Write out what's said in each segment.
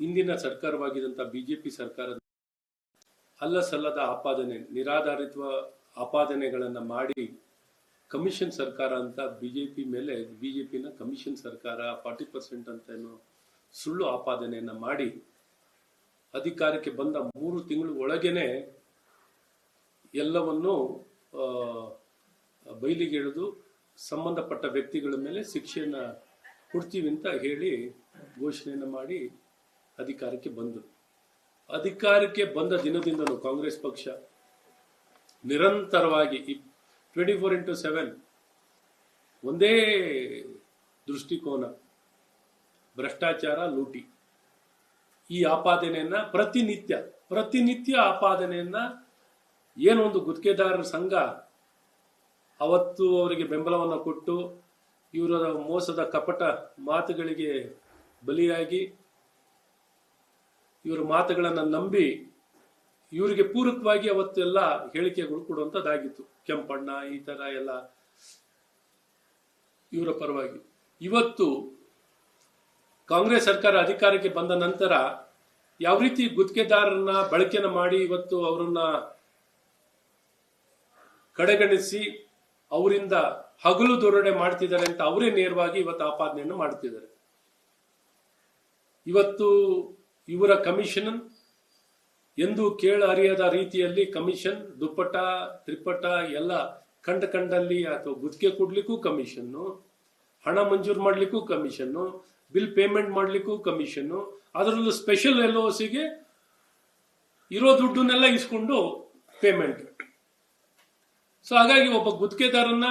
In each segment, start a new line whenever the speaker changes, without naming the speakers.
ಇಂದಿನ ಸರ್ಕಾರವಾಗಿದ್ದಂಥ ಬಿಜೆಪಿ ಸರ್ಕಾರದ ಅಲ್ಲ ಸಲ್ಲದ ಆಪಾದನೆ ನಿರಾಧಾರಿತ ಆಪಾದನೆಗಳನ್ನು ಮಾಡಿ ಕಮಿಷನ್ ಸರ್ಕಾರ ಅಂತ ಬಿಜೆಪಿ ಮೇಲೆ, ಬಿಜೆಪಿನ ಕಮಿಷನ್ ಸರ್ಕಾರ ಫಾರ್ಟಿ ಪರ್ಸೆಂಟ್ ಅಂತ ಏನೋ ಸುಳ್ಳು ಆಪಾದನೆಯನ್ನ ಮಾಡಿ ಅಧಿಕಾರಕ್ಕೆ ಬಂದ ಮೂರು ತಿಂಗಳು ಒಳಗೇನೆ ಎಲ್ಲವನ್ನು ಬಯಲಿಗೆ ಬಯಲಿಗೆಳೆದು ಸಂಬಂಧಪಟ್ಟ ವ್ಯಕ್ತಿಗಳ ಮೇಲೆ ಶಿಕ್ಷೆಯನ್ನ ಕೊಡ್ತೀವಿ ಅಂತ ಹೇಳಿ ಘೋಷಣೆಯನ್ನು ಮಾಡಿ ಅಧಿಕಾರಕ್ಕೆ ಬಂದರು ಅಧಿಕಾರಕ್ಕೆ ಬಂದ ದಿನದಿಂದಲೂ ಕಾಂಗ್ರೆಸ್ ಪಕ್ಷ ನಿರಂತರವಾಗಿ ಟ್ವೆಂಟಿ ಫೋರ್ ಇಂಟು ಸೆವೆನ್ ಒಂದೇ ದೃಷ್ಟಿಕೋನ, ಭ್ರಷ್ಟಾಚಾರ, ಲೂಟಿ. ಈ ಆಪಾದನೆಯನ್ನ ಪ್ರತಿನಿತ್ಯ ಪ್ರತಿನಿತ್ಯ ಆಪಾದನೆಯನ್ನ ಏನೊಂದು ಗುತ್ತಿಗೆದಾರರ ಸಂಘ ಅವತ್ತು ಅವರಿಗೆ ಬೆಂಬಲವನ್ನು ಕೊಟ್ಟು ಇವರ ಮೋಸದ ಕಪಟ ಮಾತುಗಳಿಗೆ ಬಲಿಯಾಗಿ ಇವರ ಮಾತುಗಳನ್ನು ನಂಬಿ ಇವರಿಗೆ ಪೂರಕವಾಗಿ ಅವತ್ತೆಲ್ಲ ಹೇಳಿಕೆಗಳು ಕೊಡುವಂಥದ್ದಾಗಿತ್ತು ಕೆಂಪಣ್ಣ, ಈ ತರ ಎಲ್ಲ ಇವರ ಪರವಾಗಿ. ಇವತ್ತು ಕಾಂಗ್ರೆಸ್ ಸರ್ಕಾರ ಅಧಿಕಾರಕ್ಕೆ ಬಂದ ನಂತರ ಯಾವ ರೀತಿ ಗುತ್ತಿಗೆದಾರರನ್ನ ಬಳಕೆನ ಮಾಡಿ ಇವತ್ತು ಅವರನ್ನ ಕಡೆಗಣಿಸಿ ಅವರಿಂದ ಹಗಲು ದೊರಡೆ ಮಾಡ್ತಿದ್ದಾರೆ ಅಂತ ಅವರೇ ನೇರವಾಗಿ ಇವತ್ತು ಆಪಾದನೆಯನ್ನು ಮಾಡ್ತಿದ್ದಾರೆ ಇವತ್ತು ಇವರ ಕಮಿಷನ್ ಎಂದು ಕೇಳ ಅರಿಯದ ರೀತಿಯಲ್ಲಿ ಕಮಿಷನ್ ದುಪ್ಪಟ ತ್ರಿಪಟ ಎಲ್ಲ ಕಂಡ ಕಂಡಲ್ಲಿ ಅಥವಾ ಗುತ್ತಿಗೆ ಕೊಡ್ಲಿಕ್ಕೂ ಕಮಿಷನ್ನು, ಹಣ ಮಂಜೂರು ಮಾಡ್ಲಿಕ್ಕೂ ಕಮಿಷನ್ನು, ಬಿಲ್ ಪೇಮೆಂಟ್ ಮಾಡ್ಲಿಕ್ಕೂ ಕಮಿಷನ್ನು, ಅದರಲ್ಲೂ ಸ್ಪೆಷಲ್ ಎಲ್ ಸಿಗೆ ಇರೋ ದುಡ್ಡನ್ನೆಲ್ಲ ಇಸ್ಕೊಂಡು ಪೇಮೆಂಟ್. ಸೊ ಹಾಗಾಗಿ ಒಬ್ಬ ಗುತ್ತಿಗೆದಾರನ್ನ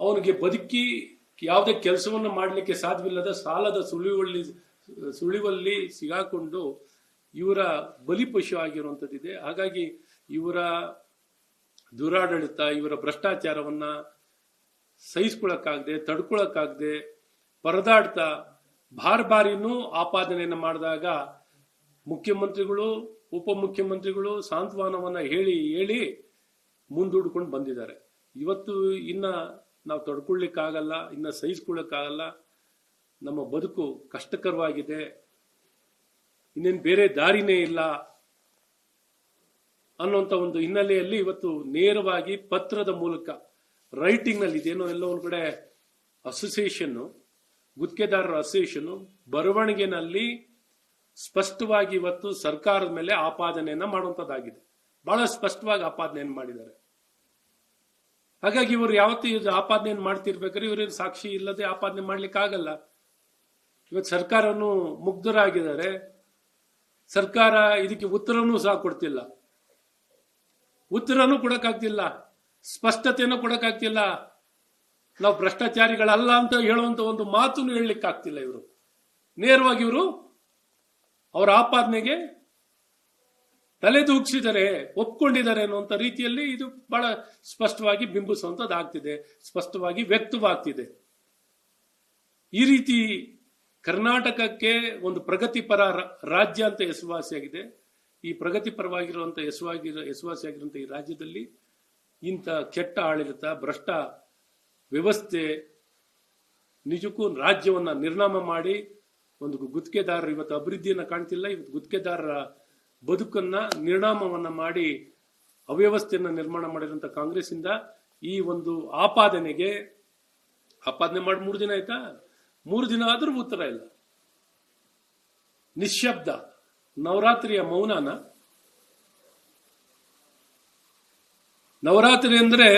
ಅವನಿಗೆ ಬದುಕಿ ಯಾವುದೇ ಕೆಲಸವನ್ನು ಮಾಡಲಿಕ್ಕೆ ಸಾಧ್ಯವಿಲ್ಲದ ಸಾಲದ ಸುಳಿವಲ್ಲಿ ಸುಳಿವಲ್ಲಿ ಸಿಗಾಕೊಂಡು ಇವರ ಬಲಿಪಶು ಆಗಿರುವಂಥದ್ದಿದೆ. ಹಾಗಾಗಿ ಇವರ ದುರಾಡಳಿತ, ಇವರ ಭ್ರಷ್ಟಾಚಾರವನ್ನ ಸಹಿಸ್ಕೊಳಕ್ಕಾಗದೆ ತಡ್ಕೊಳಕ್ಕಾಗದೆ ಪರದಾಡ್ತಾ ಬಾರ್ ಬಾರಿನೂ ಆಪಾದನೆಯನ್ನು ಮಾಡಿದಾಗ ಮುಖ್ಯಮಂತ್ರಿಗಳು, ಉಪಮುಖ್ಯಮಂತ್ರಿಗಳು ಸಾಂತ್ವನವನ್ನ ಹೇಳಿ ಹೇಳಿ ಮುಂದೂಡ್ಕೊಂಡು ಬಂದಿದ್ದಾರೆ. ಇವತ್ತು ಇನ್ನ ನಾವು ತಡ್ಕೊಳ್ಲಿಕ್ಕಾಗಲ್ಲ ಇನ್ನ ಸಹಿಸ್ಕೊಳ್ಳಕ್ಕಾಗಲ್ಲ. ನಮ್ಮ ಬದುಕು ಕಷ್ಟಕರವಾಗಿದೆ. ಇನ್ನೇನು ಬೇರೆ ದಾರಿನೇ ಇಲ್ಲ ಅನ್ನುವಂಥ ಒಂದು ಹಿನ್ನೆಲೆಯಲ್ಲಿ ಇವತ್ತು ನೇರವಾಗಿ ಪತ್ರದ ಮೂಲಕ ರೈಟಿಂಗ್ನಲ್ಲಿ ಇದೇನೋ ಎಲ್ಲೋ ಒಂದು ಕಡೆ ಅಸೋಸಿಯೇಷನ್ ಗುತ್ತಿಗೆದಾರರ ಅಸೋಸಿಯೇಷನ್ ಬರವಣಿಗೆನಲ್ಲಿ ಸ್ಪಷ್ಟವಾಗಿ ಇವತ್ತು ಸರ್ಕಾರದ ಮೇಲೆ ಆಪಾದನೆಯನ್ನ ಮಾಡುವಂತದ್ದಾಗಿದೆ ಬಹಳ ಸ್ಪಷ್ಟವಾಗಿ ಆಪಾದನೆಯನ್ನು ಮಾಡಿದ್ದಾರೆ. ಹಾಗಾಗಿ ಇವರು ಯಾವತ್ತೂ ಆಪಾದನೆಯನ್ನು ಮಾಡ್ತಿರ್ಬೇಕಾದ್ರೆ ಇವರೇನು ಸಾಕ್ಷಿ ಇಲ್ಲದೆ ಆಪಾದನೆ ಮಾಡ್ಲಿಕ್ಕೆ ಆಗಲ್ಲ ಇವತ್ತು ಸರ್ಕಾರನು ಮುಗ್ಧರಾಗಿದ್ದಾರೆ. ಸರ್ಕಾರ ಇದಕ್ಕೆ ಉತ್ತರನೂ ಸಹ ಕೊಡ್ತಿಲ್ಲ. ಉತ್ತರನೂ ಕೊಡಕ್ಕಾಗ್ತಿಲ್ಲ. ಸ್ಪಷ್ಟತೆಯನ್ನು ಕೊಡಕ್ಕಾಗ್ತಿಲ್ಲ. ನಾವು ಭ್ರಷ್ಟಾಚಾರಿಗಳಲ್ಲ ಅಂತ ಹೇಳುವಂತ ಒಂದು ಮಾತನ್ನು ಹೇಳಲಿಕ್ಕಾಗ್ತಿಲ್ಲ ಇವರು. ನೇರವಾಗಿ ಇವರು ಅವರ ಆಪಾದನೆಗೆ ತಲೆದೂಗಿಸಿದರೆ ಒಪ್ಕೊಂಡಿದ್ದಾರೆ ಅನ್ನುವಂಥ ರೀತಿಯಲ್ಲಿ ಇದು ಬಹಳ ಸ್ಪಷ್ಟವಾಗಿ ಬಿಂಬಿಸುವಂಥದ್ದಾಗ್ತಿದೆ ಸ್ಪಷ್ಟವಾಗಿ ವ್ಯಕ್ತವಾಗ್ತಿದೆ. ಈ ರೀತಿ ಕರ್ನಾಟಕಕ್ಕೆ ಒಂದು ಪ್ರಗತಿಪರ ರಾಜ್ಯ ಅಂತ ಹೆಸರುವಾಸಿಯಾಗಿದೆ. ಈ ಪ್ರಗತಿಪರವಾಗಿರುವಂತ ಹೆಸರುವಾಗಿರೋ ಹೆಸರುವಾಸಿಯಾಗಿರುವಂಥ ಈ ರಾಜ್ಯದಲ್ಲಿ ಇಂಥ ಕೆಟ್ಟ ಆಡಳಿತ, ಭ್ರಷ್ಟ ವ್ಯವಸ್ಥೆ, ನಿಜಕ್ಕೂ ರಾಜ್ಯವನ್ನ ನಿರ್ನಾಮ ಮಾಡಿ ಒಂದು ಗುತ್ತಿಗೆದಾರರು ಇವತ್ತು ಅಭಿವೃದ್ಧಿಯನ್ನು ಕಾಣ್ತಿಲ್ಲ. ಇವತ್ತು ಗುತ್ತಿಗೆದಾರರ ಬದುಕನ್ನ ನಿರ್ಣಾಮವನ್ನು ಮಾಡಿ ಅವ್ಯವಸ್ಥೆಯನ್ನ ನಿರ್ಮಾಣ ಮಾಡಿರುವಂತ ಕಾಂಗ್ರೆಸ್ ಇಂದ ಈ ಒಂದು ಆಪಾದನೆಗೆ, ಆಪಾದನೆ ಮಾಡಿ, ಮೂರು ದಿನ ಆಯ್ತಾ? ಮೂರು ದಿನ ಆದರೂ ಉತ್ತರ ಇಲ್ಲ. ನಿಶ್ಶಬ್ದ ನವರಾತ್ರಿಯ ಮೌನನ. ನವರಾತ್ರಿ ಅಂದ್ರೆ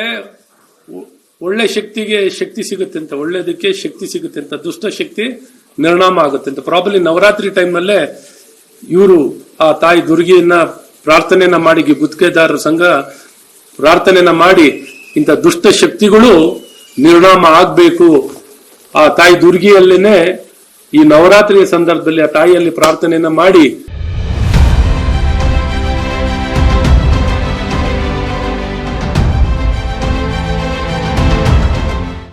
ಒಳ್ಳೆ ಶಕ್ತಿಗೆ ಶಕ್ತಿ ಸಿಗುತ್ತೆ ಅಂತ, ಒಳ್ಳೇದಕ್ಕೆ ಶಕ್ತಿ ಸಿಗುತ್ತೆ ಅಂತ, ದುಷ್ಟ ಶಕ್ತಿ ನಿರ್ಣಾಮ ಆಗುತ್ತೆ ಅಂತ. ಪ್ರಾಬಲಿ ನವರಾತ್ರಿ ಟೈಮ್ನಲ್ಲೇ ಇವರು, ಆ ತಾಯಿ ದುರ್ಗಿಯನ್ನ ಪ್ರಾರ್ಥನೆಯನ್ನ ಮಾಡಿ ಗುತ್ತಿಗೆದಾರರ ಸಂಘ ಪ್ರಾರ್ಥನೆಯನ್ನ ಮಾಡಿ ಇಂಥ ದುಷ್ಟ ಶಕ್ತಿಗಳು ನಿರ್ಣಾಮ ಆಗ್ಬೇಕು ಆ ತಾಯಿ ದುರ್ಗಿಯಲ್ಲೇನೆ ಈ ನವರಾತ್ರಿಯ ಸಂದರ್ಭದಲ್ಲಿ ಆ ತಾಯಿಯಲ್ಲಿ ಪ್ರಾರ್ಥನೆಯನ್ನ ಮಾಡಿ